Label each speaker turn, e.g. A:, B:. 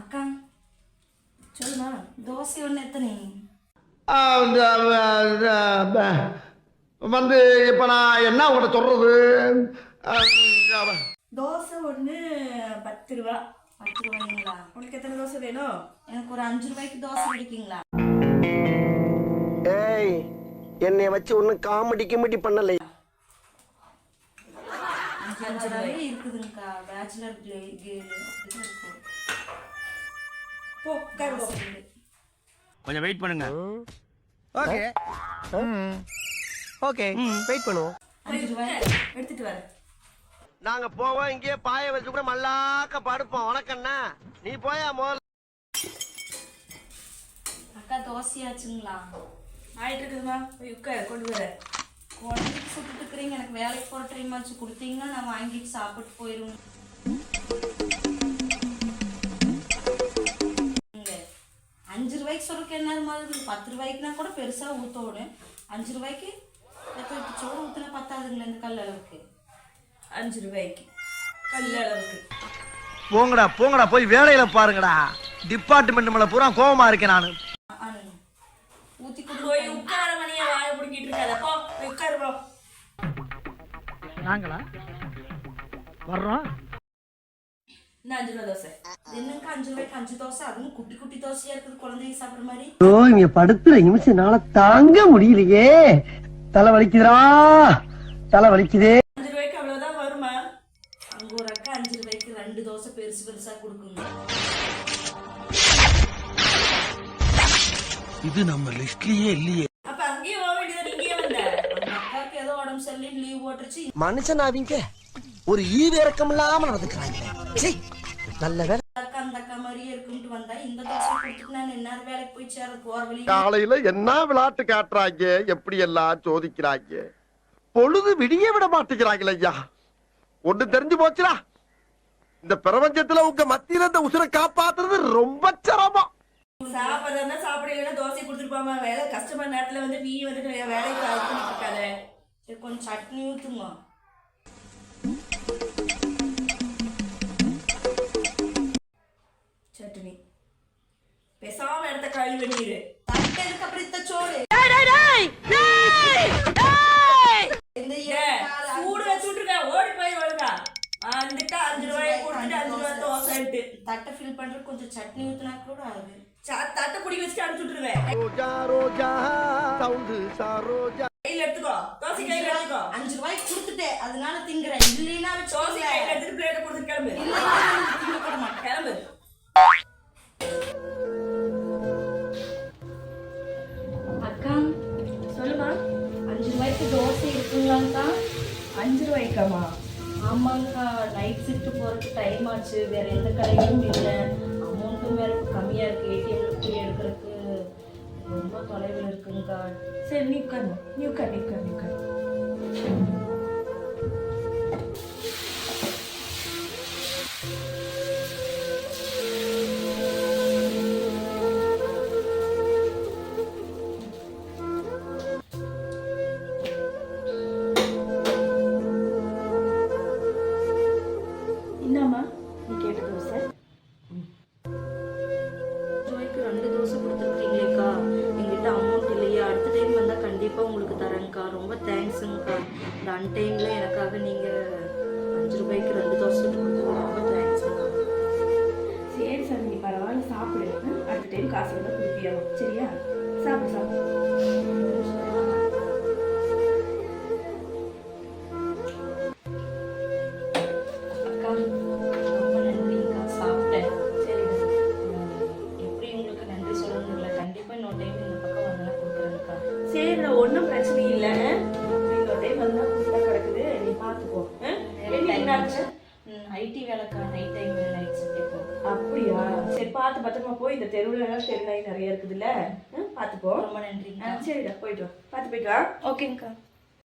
A: அக்கா சொல்லுமா தோசை ஒன்று எத்தனை
B: வந்து இப்ப நான் என்ன உங்கள்கிட்ட சொல்றது
A: தோசை ஒன்று பத்து ரூபா பத்து ரூபாய்ங்களா உனக்கு எத்தனை தோசை வேணும் எனக்கு ஒரு அஞ்சு ரூபாய்க்கு தோசை கிடைக்குங்களா
C: ஏய் என்னை வச்சு ஒன்றும் காமெடி கிமெடி பண்ணலை
A: இருக்குதுங்கக்கா. பேச்சுலர் போ.
D: கொஞ்சம் வெயிட் பண்ணுங்க.
C: ஓகே. ஓகே. வெயிட் பண்ணுவோம்.
A: எடுத்துட்டு வரேன்
C: நாங்க போவோம் இங்கேயே பாய வச்சு கூட மல்லாக்க படுப்போம். வணக்கண்ணா நீ போயா முதல்ல?
A: அக்கா தோசையாச்சுங்களா?
E: ஆயிட்டு இருக்குதுமா. உட்கார் கொண்டு வர.
A: குழந்தைக்கு சுட்டுட்டு இருக்கிறீங்க எனக்கு வேலைக்கு போகிற டைம் ஆச்சு கொடுத்தீங்கன்னா நான் வாங்கிட்டு சாப்பிட்டு போயிடுவேன் அஞ்சு ரூபாய்க்கு சொல்றதுக்கு என்ன மாதிரி பத்து ரூபாய்க்குனா கூட பெருசாக ஊற்றணும் அஞ்சு ரூபாய்க்கு எத்தனை சோறு ஊற்றினா பத்தாதுங்களா இந்த கல் அளவுக்கு.
E: அஞ்சு ரூபாய்க்கு கல் அளவுக்கு.
B: போங்கடா போங்கடா போய் வேலையில பாருங்கடா. டிபார்ட்மெண்ட் மேல பூரா கோவமா இருக்கேன் நான்.
A: ஊற்றி
E: போய்
A: கொடுத்து
E: உட்கார மணியை வாய பிடிக்கிட்டு இருக்காத. போ போய் உட்காரு போ
B: நாங்களா? வர்றோம்.
E: இந்த அஞ்சு ரூபா தோசை.
A: என்னங்க அஞ்சு ரூபாய்க்கு அஞ்சு தோசை? அதுவும் குட்டி குட்டி தோசையா இருக்குது குழந்தைங்க சாப்பிட்ற மாதிரி.
C: ஓ இங்க படுத்துற நிமிஷம்னால தாங்க முடியலையே. தலை வலிக்குதுடா. தலை வலிக்குதே.
E: அஞ்சு ரூபாய்க்கு அவ்வளவுதான் வருமா?
A: அங்க ஒரு அக்கா அஞ்சு ரூபாய்க்கு ரெண்டு தோசை பெருசு பெருசா கொடுக்குங்க.
D: இது நம்ம லிஸ்ட்லயே இல்லையே.
E: அப்ப அங்கேயே போக வேண்டியது இங்கேயே வந்த.
A: அந்த அக்காவுக்கு ஏதோ உடம்பு சரியில்லைன்னு லீவ் போட்டுருச்சு.
C: மனுஷன் அவங்க ஒரு ஈவு இறக்கம் இல்லாம நடந்துக்கிறாங்க நல்ல வேலை.
A: இந்த அக்கா அந்த அக்கா மாதிரியே இருக்குன்ட்டு வந்தா இந்த தோசை கொடுத்துட்டு நான் என்ன வேலைக்கு போய் சேர போற வழி
B: காலையில என்ன விளையாட்டு காட்டுறாங்க? எப்படி எல்லாம் சோதிக்கிறாங்க? பொழுது விடிய விட மாட்டேங்கிறாங்களே ஐயா. ஒண்ணு தெரிஞ்சு போச்சுடா. இந்த பிரபஞ்சத்துல உங்க மத்தியில இந்த உசுரை காப்பாத்துறது ரொம்ப சிரமம்.
E: சாப்பிட்றதா சாப்பிட இல்லைன்னா தோசை கொடுத்துருப்பாமா? வேலை கஷ்டமான நேரத்துல வந்து நீ வந்துட்டு வேலைக்கு இது பண்ணிட்டு இருக்காத.
A: சரி கொஞ்சம் சட்னி ஊற்றுமா
E: சட்னி. பேசாம இடத்த கழுவி பண்ணிடு
A: தட்டை எதுக்கு அப்புறம் இத்த சோறு இந்த
E: ஏய்,
A: ஏழு
E: சூடு வச்சு விட்டுருக்க ஓடி போய் ஒழுங்கா வந்துட்டு அஞ்சு ரூபாய் கொடுத்துட்டு
A: தட்டை ஃபில் பண்றது கொஞ்சம் சட்னி ஊத்துனா கூட ஆகுது.
E: தட்டை பிடிக்க வச்சுட்டு அனுப்பிச்சு விட்டுருவேன்.
B: ரோஜா ரோஜா சவுண்டு ரோஜா.
E: கையில எடுத்துக்கோ. தோசை கையில எடுத்துக்கோ.
A: அஞ்சு ரூபாய்க்கு கொடுத்துட்டேன். அதனால திங்குறேன். இல்லைன்னா
E: தோசை கையில எடுத்துட்டு பிளேட்டை கொடுத்துட்டு கிளம்பு.
A: திங்க மாட்டேன்.
E: கிளம்பு.
A: அக்கா
E: சொல்லுமா?
A: அஞ்சு ரூபாய்க்கு தோசை இருக்குங்களாக்கா
E: அஞ்சு ரூபாய்க்காமா
A: ஆமாங்கக்கா நைட் ஷிஃப்ட் போகிறதுக்கு டைம் ஆச்சு. வேறு எந்த கடையிலும் இல்லை. அமௌண்ட்டும் வேறு கம்மியாக இருக்குது ஏடிஎம்ல போய் எடுக்கிறதுக்கு ரொம்ப தொலைவில் இருக்குங்கக்கா
E: சரி நீ உட்காரு நீ உட்காரு நீ உட்காரு.
A: கண்டிப்பாக உங்களுக்கு தரேங்க்கா ரொம்ப தேங்க்ஸுங்கக்கா இந்த அன்டைமில் எனக்காக நீங்கள் அஞ்சு ரூபாய்க்கு ரெண்டு தோசை கொடுத்தது ரொம்ப தேங்க்ஸுங்கக்கா
E: சரி சார் நீ பரவாயில்ல சாப்பிடுங்க அடுத்த டைம் காசு வந்தால் கொடுப்பியா? சரியா? சாப்பிடு சாப்பிடு.
A: அக்கா
E: சரிடா ஒன்றும் பிரச்சனை இல்லை. வந்தால் ஃபுல்லாக கிடக்குது. நீ பார்த்துக்கோ. என்னாச்சு
A: ஐடி வேலைக்கா நைட் டைம் இப்போ
E: அப்படியா? சரி பார்த்து பத்திரமா போய் இந்த தெருவில் எல்லாம் தெரு நாய் நிறைய இருக்குதுல்ல. ஆ, பார்த்துப்போ
A: ரொம்ப நன்றிங்கக்கா.
E: சரிடா போயிட்டு வா. பார்த்து போயிட்டு வா.
A: ஓகேங்கக்கா.